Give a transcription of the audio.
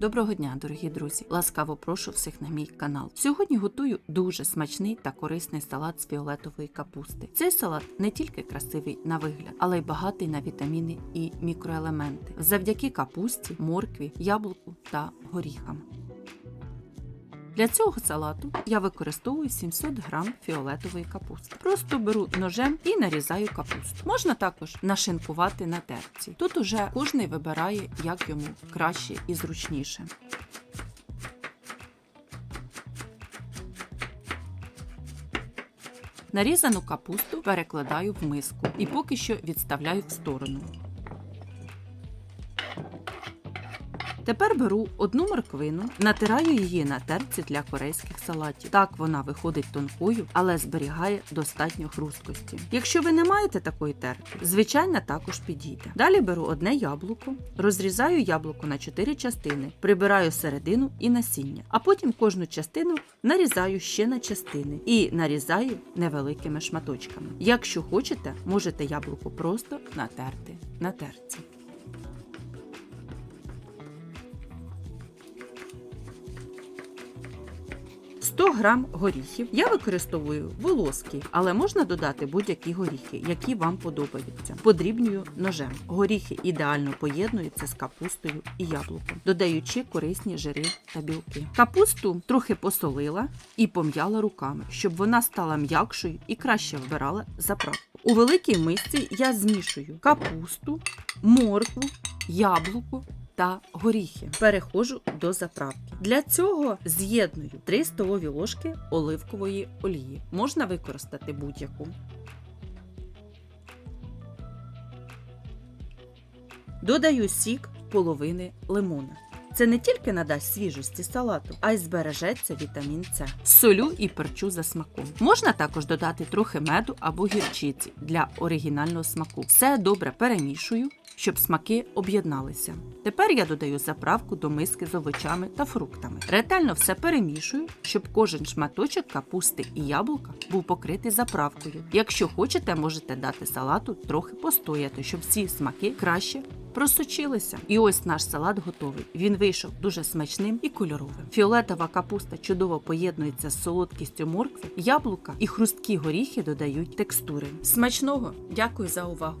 Доброго дня, дорогі друзі! Ласкаво прошу всіх на мій канал. Сьогодні готую дуже смачний та корисний салат з фіолетової капусти. Цей салат не тільки красивий на вигляд, але й багатий на вітаміни і мікроелементи завдяки капусті, моркві, яблуку та горіхам. Для цього салату я використовую 700 грам фіолетової капусти. Просто беру ножем і нарізаю капусту. Можна також нашинкувати на терці. Тут уже кожний вибирає, як йому краще і зручніше. Нарізану капусту перекладаю в миску і поки що відставляю в сторону. Тепер беру одну морквину, натираю її на терці для корейських салатів. Так вона виходить тонкою, але зберігає достатньо хрусткості. Якщо ви не маєте такої терки, звичайно також підійде. Далі беру одне яблуко, розрізаю яблуко на 4 частини, прибираю середину і насіння, а потім кожну частину нарізаю ще на частини і нарізаю невеликими шматочками. Якщо хочете, можете яблуко просто натерти на терці. – 100 грам горіхів. Я використовую волоски, але можна додати будь-які горіхи, які вам подобаються. Подрібнюю ножем. Горіхи ідеально поєднуються з капустою і яблуком, додаючи корисні жири та білки. Капусту трохи посолила і пом'яла руками, щоб вона стала м'якшою і краще вбирала заправку. У великій мисці я змішую капусту, моркву, яблуко та горіхи. Переходжу до заправки. Для цього з'єдную 3 столові ложки оливкової олії. Можна використати будь-яку. Додаю сік половини лимона. Це не тільки надасть свіжості салату, а й збережеться вітамін С. Солю і перчу за смаком. Можна також додати трохи меду або гірчиці для оригінального смаку. Все добре перемішую, щоб смаки об'єдналися. Тепер я додаю заправку до миски з овочами та фруктами. Ретельно все перемішую, щоб кожен шматочок капусти і яблука був покритий заправкою. Якщо хочете, можете дати салату трохи постояти, щоб всі смаки краще просочилися. І ось наш салат готовий. Він вийшов дуже смачним і кольоровим. Фіолетова капуста чудово поєднується з солодкістю моркви, яблука і хрусткі горіхи додають текстури. Смачного! Дякую за увагу!